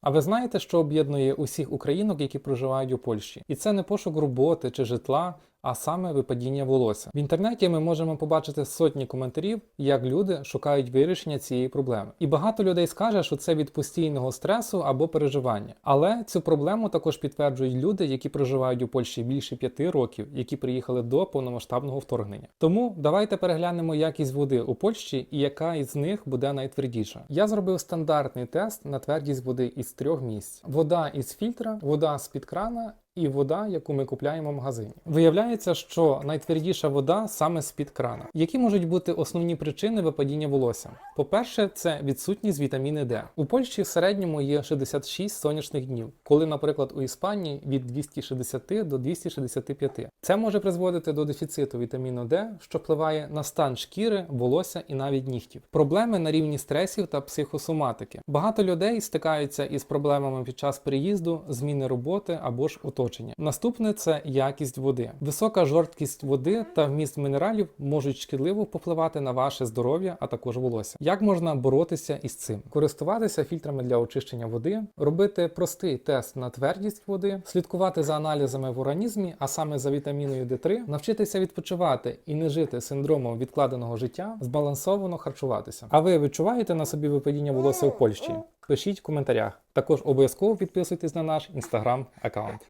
А ви знаєте, що об'єднує усіх українок, які проживають у Польщі? І це не пошук роботи чи житла, а саме випадіння волосся. В інтернеті ми можемо побачити сотні коментарів, як люди шукають вирішення цієї проблеми. І багато людей скаже, що це від постійного стресу або переживання. Але цю проблему також підтверджують люди, які проживають у Польщі більше п'яти років, які приїхали до повномасштабного вторгнення. Тому давайте переглянемо якість води у Польщі і яка із них буде найтвердіша. Я зробив стандартний тест на твердість води із трьох місць: вода із фільтра, вода з під крана. І вода, яку ми купляємо в магазині, виявляється, що найтвердіша вода саме з під крана. Які можуть бути основні причини випадіння волосся? По-перше, це відсутність вітаміни Д. У Польщі в середньому є 66 сонячних днів, коли, наприклад, у Іспанії від 260 до 265. Це може призводити до дефіциту вітаміну Д, що впливає на стан шкіри, волосся і навіть нігтів. Проблеми на рівні стресів та психосоматики. Багато людей стикаються із проблемами під час переїзду, зміни роботи або ж оточення. Наступне це якість води. Висока жорсткість води та вміст мінералів можуть шкідливо впливати на ваше здоров'я, а також волосся. Як можна боротися із цим? Користуватися фільтрами для очищення води, робити простий тест на твердість води, слідкувати за аналізами в організмі, а саме за вітаміною D3, навчитися відпочивати і не жити синдромом відкладеного життя, збалансовано харчуватися. А ви відчуваєте на собі випадіння волосся у Польщі? Пишіть в коментарях. Також обов'язково підписуйтесь на наш інстаграм аккаунт.